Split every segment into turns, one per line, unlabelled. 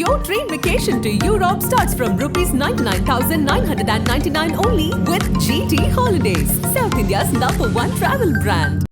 Your train vacation to Europe starts from rupees 99,999 only with GT Holidays, South India's number one travel brand.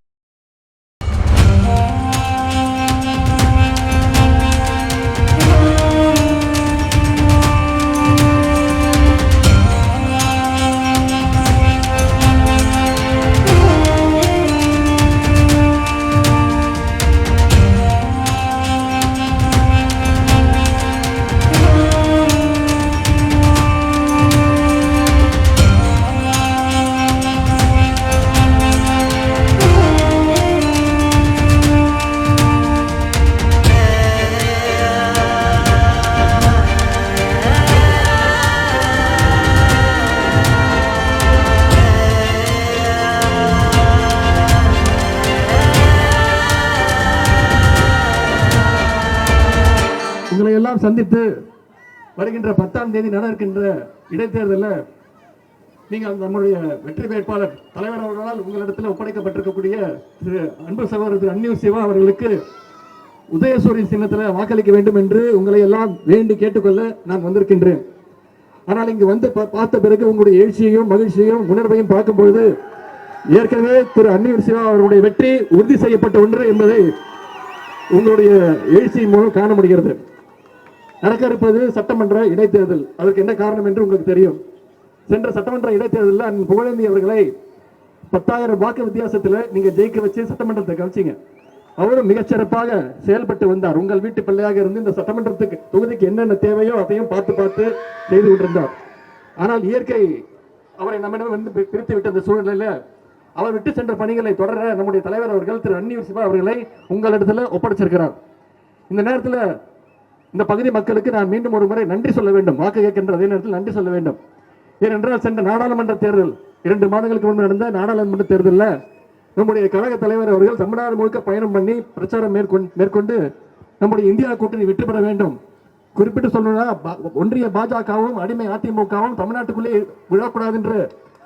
எல்லாம் சந்தித்து வருகின்ற பத்தாம் தேதி நட இருக்கின்ற இடைத்தேர்தலில் நீங்கள் நம்முடைய வெற்றி வேட்பாளர் தலைவர் அவர்களால் உங்களிடத்தில் ஒப்படைக்கப்பட்டிருக்கக்கூடிய திரு அன்பு சகோதரர் திரு அன்னியூர் சிவா அவர்களுக்கு உதயசூரியன் சின்னத்தில் வாக்களிக்க வேண்டும் என்று உங்களை எல்லாம் வேண்டி கேட்டுக்கொள்ள நான் வந்திருக்கின்றேன். ஆனால் இங்கு வந்து பா- பார்த்த பிறகு உங்களுடைய எழுச்சியையும் மகிழ்ச்சியையும் உணர்வையும் பார்க்கும்பொழுது ஏற்கனவே திரு அன்னியூர் சிவா அவர்களுடைய வெற்றி உறுதி செய்யப்பட்ட ஒன்று என்பதை உங்களுடைய எழுச்சியின் மூலம் காண முடிகிறது. நடக்க இருப்பது சட்டமன்ற இடைத்தேர்தல். அதற்கு என்ன காரணம் என்று உங்களுக்கு தெரியும். சென்ற சட்டமன்ற இடைத்தேர்தலில் அண்ணன் புகழேந்தி அவர்களை பத்தாயிரம் வாக்கு வித்தியாசத்தில் நீங்கள் ஜெயிக்க வச்சு சட்டமன்றத்தை கவனிச்சிங்க அவரும் மிகச்சிறப்பாக செயல்பட்டு வந்தார். உங்கள் வீட்டு பிள்ளையாக இருந்து இந்த சட்டமன்றத்துக்கு தொகுதிக்கு என்னென்ன தேவையோ அதையும் பார்த்து பார்த்து செய்து கொண்டிருந்தார். ஆனால் இயற்கை அவரை நம்மிடம் வந்து பிரித்து விட்ட சூழ்நிலையில் அவர் விட்டு சென்ற பணிகளை தொடர நம்முடைய தலைவர் அவர்கள் திரு அன்னியூர் சிவா அவர்களை உங்களிடத்தில் ஒப்படைச்சிருக்கிறார். இந்த நேரத்தில் இந்த பகுதி மக்களுக்கு நான் மீண்டும் ஒரு முறை நன்றி சொல்ல வேண்டும். வாக்கு கேட்கின்ற அதே நேரத்தில் நன்றி சொல்ல வேண்டும். ஏனென்றால் சென்ற நாடாளுமன்ற தேர்தல் இரண்டு மாதங்களுக்கு முன்பு நடந்த நாடாளுமன்ற தேர்தலில் நம்முடைய கழக தலைவர் அவர்கள் தமிழ்நாடு முழுக்க பயணம் பண்ணி பிரச்சாரம் மேற்கொண்டு மேற்கொண்டு நம்முடைய இந்தியா கூட்டணி வெற்றி பெற வேண்டும். குறிப்பிட்டு சொல்லணும்னா ஒன்றிய பாஜகவும் அடிமை அதிமுகவும் தமிழ்நாட்டுக்குள்ளே விழக்கூடாது என்று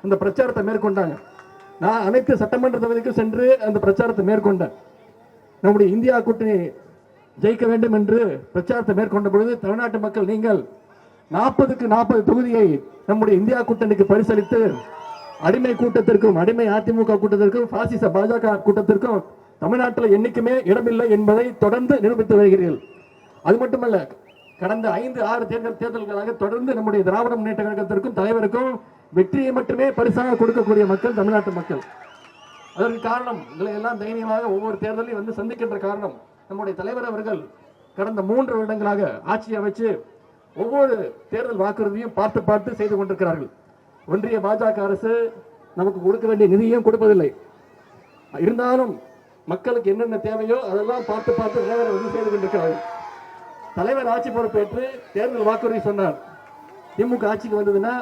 அந்த பிரச்சாரத்தை மேற்கொண்டாங்க. நான் அனைத்து சட்டமன்ற தொகுதிக்கும் சென்று அந்த பிரச்சாரத்தை மேற்கொண்டேன். நம்முடைய இந்தியா கூட்டணி ஜெயிக்க வேண்டும் என்று பிரச்சாரத்தை மேற்கொண்ட பொழுது தமிழ்நாட்டு மக்கள் நீங்கள் நாற்பதுக்கு நாற்பது தொகுதியை நம்முடைய இந்தியா கூட்டணிக்கு பரிசளித்து அடிமை கூட்டத்திற்கும் அடிமை அதிமுக கூட்டத்திற்கும் பாசிச பாஜக கூட்டத்திற்கும் தமிழ்நாட்டில் என்னைக்குமே இடமில்லை என்பதை தொடர்ந்து நிரூபித்து வருகிறீர்கள். அது மட்டுமல்ல கடந்த ஐந்து ஆறு தேர்தல் தேர்தல்களாக தொடர்ந்து நம்முடைய திராவிட முன்னேற்ற கழகத்திற்கும் தலைவருக்கும் வெற்றியை மட்டுமே பரிசாக கொடுக்கக்கூடிய மக்கள் தமிழ்நாட்டு மக்கள். அதற்கு காரணம் உங்களை எல்லாம் தைரியமாக ஒவ்வொரு தேர்தலையும் வந்து சந்திக்கின்ற காரணம் நம்முடைய தலைவர் அவர்கள் கடந்த மூன்று வருடங்களாக ஆட்சி அமைச்சு ஒவ்வொரு தேர்தல் வாக்குறுதியும் பார்த்து பார்த்து செய்து கொண்டிருக்கிறார்கள். ஒன்றிய பாஜக அரசு நமக்கு கொடுக்க வேண்டிய நிதியும் கொடுப்பதில்லை? இருந்தாலும் மக்களுக்கு என்னென்ன தேவையோ அதெல்லாம் பார்த்து பார்த்து தலைவர் வந்து செய்து கொண்டிருக்கிறார்கள். தலைவர் ஆட்சி பொறுப்பேற்று தேர்தல் வாக்குறுதி சொன்னார். திமுக ஆட்சிக்கு வந்ததுன்னா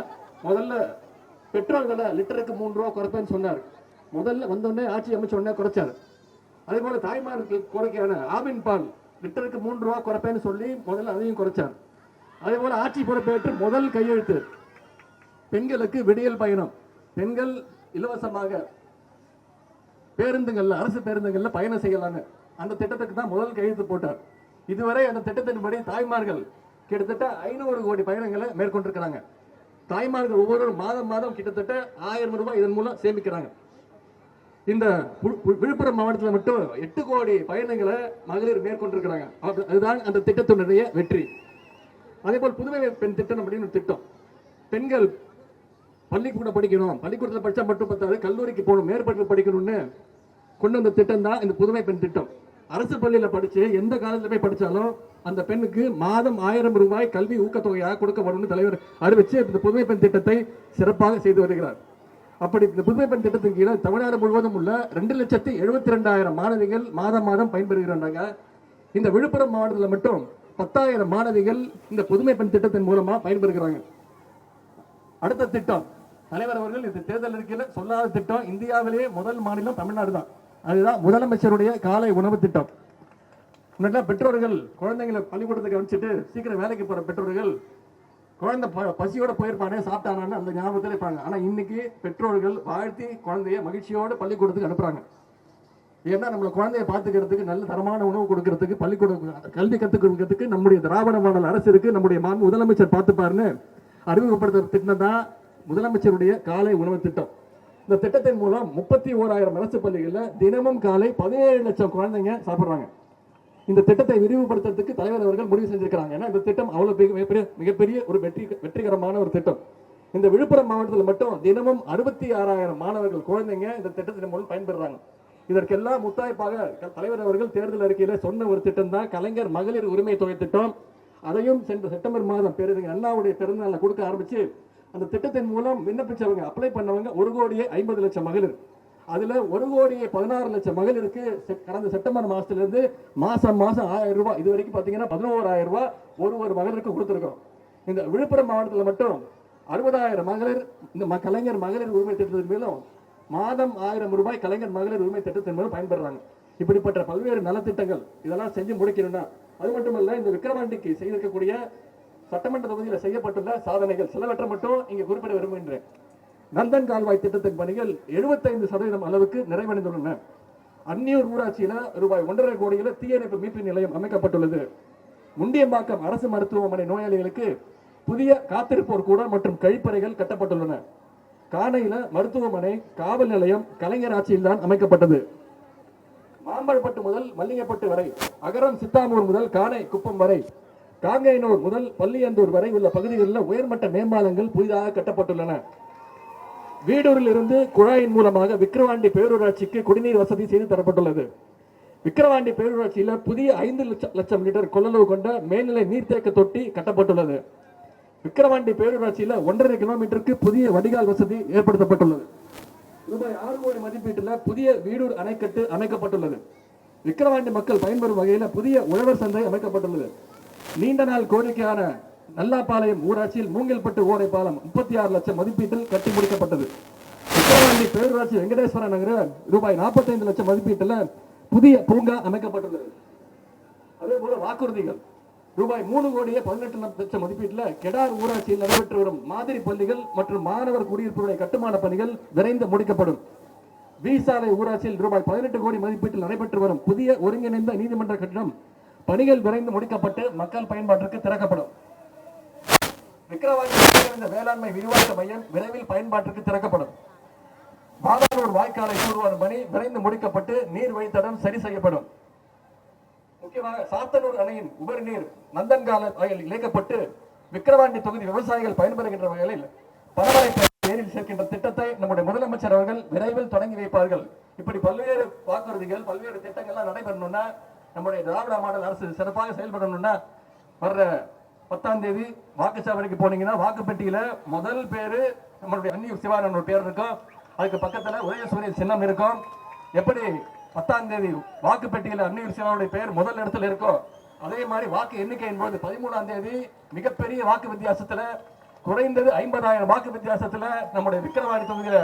முதல்ல பெட்ரோல் விலை லிட்டருக்கு மூன்று ரூபா குறைப்பேன்னு சொன்னார். முதல்ல வந்தோடனே ஆட்சி அமைச்ச உடனே குறைச்சார். அதே போல தாய்மார்கள் குறைக்கான ஆவின் பால் லிட்டருக்கு மூன்று ரூபா குறைப்பேன்னு சொல்லி முதல்ல அதையும் குறைச்சார். அதே போல ஆட்சி பொறுப்பேற்று முதல் கையெழுத்து. பெண்களுக்கு விடியல் பயணம். பெண்கள் இலவசமாக பேருந்துகளில் அரசு பேருந்துகளில் பயணம் செய்யலாங்க. அந்த திட்டத்துக்கு தான் முதல் கையெழுத்து போட்டார். இதுவரை அந்த திட்டத்தின்படி தாய்மார்கள் கிட்டத்தட்ட ஐநூறு கோடி பயணங்களை மேற்கொண்டிருக்கிறாங்க. தாய்மார்கள் ஒவ்வொரு மாதம் மாதம் கிட்டத்தட்ட ஆயிரம் ரூபாய் இதன் மூலம் சேமிக்கிறாங்க. இந்த விழுப்புரம் மாவட்டத்தில் மட்டும் எட்டு கோடி பயணங்களை மகளிர் மேற்கொண்டிருக்கிறாங்க. அது- அதுதான் அந்த திட்டத்தினுடைய வெற்றி. அதே போல் புதுமை பெண் திட்டம் அப்படின்னு ஒரு திட்டம். பெண்கள் பள்ளிக்கூடம் படிக்கணும். பள்ளிக்கூடத்தில் படித்தா மட்டும் பத்தாது கல்லூரிக்கு போகணும் மேற்படிப்பு படிக்கணும்னு கொண்டு வந்த திட்டம் தான் இந்த புதுமை பெண் திட்டம். அரசு பள்ளியில் படித்து எந்த காலத்துலேயுமே போய் அந்த பெண்ணுக்கு மாதம் ஆயிரம் ரூபாய் கல்வி ஊக்கத்தொகையாக கொடுக்கப்படும் தலைவர் அறிவிச்சு இந்த புதுமை பெண் திட்டத்தை சிறப்பாக செய்து வருகிறார். அப்படி இந்த புதுமை பெண் திட்டத்தின் கீழே தமிழ்நாடு முழுவதும் உள்ள ரெண்டு லட்சத்தி எழுபத்தி ரெண்டாயிரம் மாணவிகள் மாதம் மாதம் பயன்பெறுகிறாங்க. இந்த விழுப்புரம் மாவட்டத்தில் மட்டும் பத்தாயிரம் மாணவிகள் இந்த புதுமை பெண் திட்டத்தின் மூலமா பயன்பெறுகிறாங்க. அடுத்த திட்டம் தலைவர் அவர்கள் இந்த தேர்தல் இருக்கையில் சொல்லாத திட்டம் இந்தியாவிலேயே முதல் மாநிலம் தமிழ்நாடு தான். அதுதான் முதலமைச்சருடைய காலை உணவு திட்டம். முன்னாடி பெற்றோர்கள் குழந்தைங்களை பள்ளிக்கூடத்துக்கு அனுப்பிச்சிட்டு சீக்கிரம் வேலைக்கு போற பெற்றோர்கள் குழந்தை ப- பசியோட போயிருப்பானே சாப்பிட்டானான்னு அந்த ஞாபகத்தில் இருப்பாங்க. ஆனால் இன்னைக்கு பெற்றோர்கள் வாழ்த்தி குழந்தைய மகிழ்ச்சியோடு பள்ளிக்கூடத்துக்கு அனுப்புறாங்க. ஏன்னா நம்மளை குழந்தைய பார்த்துக்கிறதுக்கு நல்ல தரமான உணவு கொடுக்கறதுக்கு பள்ளிக்கூடம் கல்வி கற்றுக் கொடுக்கறதுக்கு நம்முடைய திராவிட மாடல் அரசு இருக்கு. நம்முடைய மாண் முதலமைச்சர் பார்த்துப்பாருன்னு அறிமுகப்படுத்துற திட்டம் தான் முதலமைச்சருடைய காலை உணவு திட்டம். இந்த திட்டத்தின் மூலம் முப்பத்தி ஓராயிரம் அரசு பள்ளிகளில் தினமும் காலை பதினேழு லட்சம் குழந்தைங்க சாப்பிட்றாங்க. இந்த திட்டத்தை விரிவுபடுத்துறதுக்கு தலைவர் அவர்கள் முடிவு செஞ்சிருக்கிறாங்க. ஏன்னா இந்த திட்டம் அவ்வளவு பெரிய- மிகப்பெரிய மிகப்பெரிய ஒரு வெற்றி வெற்றிகரமான ஒரு திட்டம். இந்த விழுப்புரம் மாவட்டத்தில் மட்டும் தினமும் அறுபத்தி ஆறாயிரம் மாணவர்கள் குழந்தைங்க இந்த திட்டத்தின் மூலம் பயன்பெறுறாங்க. இதற்கெல்லாம் முத்தாய்ப்பாக தலைவர் அவர்கள் தேர்தல் அறிக்கையில சொன்ன ஒரு திட்டம் தான் கலைஞர் மகளிர் உரிமை தொகை திட்டம். அதையும் சென்ற செப்டம்பர் மாதம் பேரறிஞர் அண்ணாவுடைய பிறந்தநாளில் கொடுக்க ஆரம்பிச்சு அந்த திட்டத்தின் மூலம் விண்ணப்பிச்சவங்க அப்ளை பண்ணவங்க ஒரு கோடியே ஐம்பது லட்சம் மகளிர். அதுல ஒரு கோடியே பதினாறு லட்சம் மகளிருக்கு கடந்த செப்டம்பர் மாதத்துலேருந்து மாதம் மாசம் மாசம் ஆயிரம் ரூபாய். இது வரைக்கும் பாத்தீங்கன்னா பதினோராயிரம் ரூபாய் ஒரு ஒரு மகளிருக்கு கொடுத்துருக்கோம். இந்த விழுப்புரம் மாவட்டத்தில் மட்டும் அறுபதாயிரம் மகளிர் இந்த ம- கலைஞர் மகளிர் உரிமை திட்டத்தின் மேலும் மாதம் ஆயிரம் ரூபாய் கலைஞர் மகளிர் உரிமை திட்டத்தின் மேலும் பயன்படுறாங்க இப்படிப்பட்ட பல்வேறு நலத்திட்டங்கள் இதெல்லாம் செஞ்சு முடிக்கணும்னா அது மட்டுமல்ல இந்த விக்கிரவாண்டிக்கு செய்திருக்கக்கூடிய சட்டமன்ற தொகுதியில் செய்யப்பட்டுள்ள சாதனைகள் சிலவற்றை மட்டும் இங்கே குறிப்பிட விரும்புகின்றேன். நந்தன் கால்வாய் திட்டத்தின் பணிகள் 75% சதவீதம் அளவுக்கு நிறைவடைந்துள்ளன. அந்நியூர் ஊராட்சியில ரூபாய் ஒன்றரை கோடியில தீயணைப்பு மீட்பு நிலையம் அமைக்கப்பட்டுள்ளது. முண்டியம்பாக்கம் அரசு மருத்துவமனை நோயாளிகளுக்கு புதிய காத்திருப்போர் கூடம் மற்றும் கழிப்பறைகள் கட்டப்பட்டுள்ளன. காணையில மருத்துவமனை காவல் நிலையம் கலைஞர் ஆட்சியில்தான் அமைக்கப்பட்டது. மாம்பழப்பட்டு முதல் மல்லிகைப்பட்டு வரை அகரம் சித்தாமூர் முதல் காணை குப்பம் வரை காங்கையனூர் முதல் பள்ளியந்தூர் வரை உள்ள பகுதிகளில் உயர்மட்ட மேம்பாலங்கள் புதிதாக கட்டப்பட்டுள்ளன. வீடூரில் இருந்து குழாயின் மூலமாக விக்கிரவாண்டி பேரூராட்சிக்கு குடிநீர் வசதி செய்து தரப்பட்டுள்ளது. விக்கிரவாண்டி பேரூராட்சியில் புதிய ஐந்து லட்சம் லட்சம் லிட்டர் கொள்ளளவு கொண்ட மேல்நிலை நீர்த்தேக்க தொட்டி கட்டப்பட்டுள்ளது. விக்கிரவாண்டி பேரூராட்சியில் ஒன்றரை கிலோமீட்டருக்கு புதிய வடிகால் வசதி ஏற்படுத்தப்பட்டுள்ளது. ரூபாய் ஆறு கோடி மதிப்பீட்டில் புதிய வீடூர் அணைக்கட்டு அமைக்கப்பட்டுள்ளது. விக்கிரவாண்டி மக்கள் பயன்பெறும் வகையில் புதிய உழவர் சந்தை அமைக்கப்பட்டுள்ளது. நீண்ட நாள் கோரிக்கையான நல்லாப்பாளையம் ஊராட்சியில் மூங்கில்பட்டு ஓடை பாலம் முப்பத்தி ஆறு லட்சம் மதிப்பீட்டில் கட்டி முடிக்கப்பட்டது. விக்கிரவாண்டி பேரூராட்சி வெங்கடேஸ்வர நகர ரூபாய் 45 லட்சம் மதிப்பீட்டுல புதிய பூங்கா அமைக்கப்பட்டுள்ளது. அதே போல வாக்குறுதிகள். ரூபாய் மூணு கோடியே பதினெட்டு லட்சம் மதிப்பீட்டில் கெடார் ஊராட்சியில் நடைபெற்று வரும் மாதிரி பள்ளிகள் மற்றும் மாணவர் குடியிருப்புகளை கட்டுமான பணிகள் விரைந்து முடிக்கப்படும். வீசாலை ஊராட்சியில் ரூபாய் பதினெட்டு கோடி மதிப்பீட்டில் நடைபெற்று வரும் புதிய ஒருங்கிணைந்த நீதிமன்ற கட்டிடம் பணிகள் விரைந்து முடிக்கப்பட்டு மக்கள் பயன்பாட்டிற்கு திறக்கப்படும். விக்கிரவாண்டி வேளாண்மை விரிவாக்க மையம் விரைவில் பயன்பாட்டிற்கு திறக்கப்படும். மாதானூர் வாய்க்காலை தூர்வாரும் பணி விரைந்து முடிக்கப்பட்டு நீர் வழித்தடம் சரி செய்யப்படும். முக்கியமாக சாத்தனூர் அணையின் உபரி நீர் நந்தன்கால வகையில் இணைக்கப்பட்டு விக்கிரவாண்டி தொகுதி விவசாயிகள் பயன்பெறுகின்ற வகையில் பரவலை நேரில் சேர்க்கின்ற திட்டத்தை நம்முடைய முதலமைச்சர் அவர்கள் விரைவில் தொடங்கி வைப்பார்கள். இப்படி பல்வேறு வாக்குறுதிகள் பல்வேறு திட்டங்கள்லாம் நடைபெறணும்னா நம்முடைய திராவிட மாடல் அரசு சிறப்பாக செயல்படணும்னா வர்ற பத்தாம் தேதி வாக்குச்சாவடிக்கு போனீங்கன்னா வாக்குப்பெட்டியில முதல் பேரு நம்மளுடைய அந்நியூர் சிவானோட பேர் இருக்கும். அதுக்கு பக்கத்துல உதயசூரிய சின்னம் இருக்கும். எப்படி? பத்தாம் தேதி வாக்குப்பெட்டியில அந்நியூர் சிவாவுடைய பெயர் முதல் இடத்துல இருக்கும். அதே மாதிரி வாக்கு எண்ணிக்கையின் போது பதிமூணாம் தேதி மிகப்பெரிய வாக்கு வித்தியாசத்துல குறைந்தது ஐம்பதாயிரம் வாக்கு வித்தியாசத்துல நம்முடைய விக்கிரவாணி தொகுதியில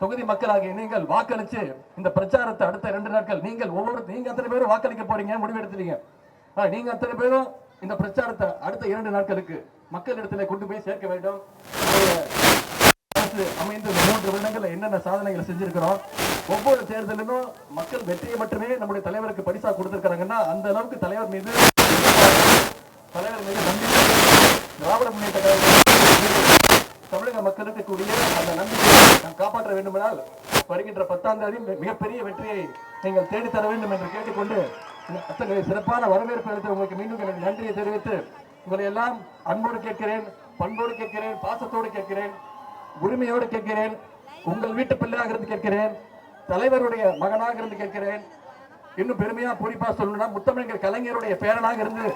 தொகுதி மக்களாகிய நீங்கள் வாக்களிச்சு இந்த பிரச்சாரத்தை அடுத்த ரெண்டு நாட்கள் நீங்கள் ஒவ்வொரு நீங்க அத்தனை பேரும் வாக்களிக்க போறீங்க முடிவெடுத்துறீங்க நீங்க அத்தனை பேரும் இந்த பிரச்சாரத்தை அடுத்த இரண்டு நாட்களுக்கு மக்களிடத்தில் கொண்டு போய் சேர்க்க வேண்டும். அரசு அமைந்த மூன்று வருடங்களில் என்னென்ன சாதனைகளை செஞ்சிருக்கிறோம் ஒவ்வொரு தேர்தலிலும் மக்கள் வெற்றியை மட்டுமே நம்முடைய தலைவருக்கு பரிசா கொடுத்திருக்கிறாங்கன்னா அந்த அளவுக்கு தலைவர் மீது தலைவர் மீது நம்பிக்கை திராவிட முன்னேற்ற தமிழக மக்களுக்கு கூடிய அந்த நம்பிக்கையை நாம் காப்பாற்ற வேண்டுமென்றால் வருகின்ற பத்தாம் தேதி மிகப்பெரிய வெற்றியை நீங்கள் தேடித் தர வேண்டும் என்று கேட்டுக்கொண்டு அத்தகைய சிறப்பான வரவேற்பு அளித்து உங்களுக்கு மீண்டும் எனக்கு நன்றியை தெரிவித்து உங்களை எல்லாம் அன்போடு கேட்கிறேன் பண்போடு கேட்கிறேன் பாசத்தோடு கேட்கிறேன் உரிமையோடு கேட்கிறேன் உங்கள் வீட்டு பிள்ளையாக இருந்து கேட்கிறேன் தலைவருடைய மகனாக இருந்து கேட்கிறேன். இன்னும் பெருமையா குறிப்பா சொல்லணும்னா முத்தமிழர் கலைஞருடைய பேரனாக இருந்து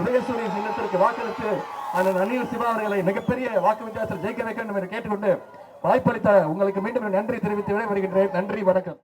உதயசூரியன் சின்னத்திற்கு வாக்களித்து அந்த அனில் சிவா அவர்களை மிகப்பெரிய வாக்கு வித்தியாசத்தில் ஜெயிக்க வைக்க வேண்டும் என்று கேட்டுக்கொண்டு வாய்ப்பளித்த உங்களுக்கு மீண்டும் நன்றி தெரிவித்து விடைபெறுகின்றேன். நன்றி வணக்கம்.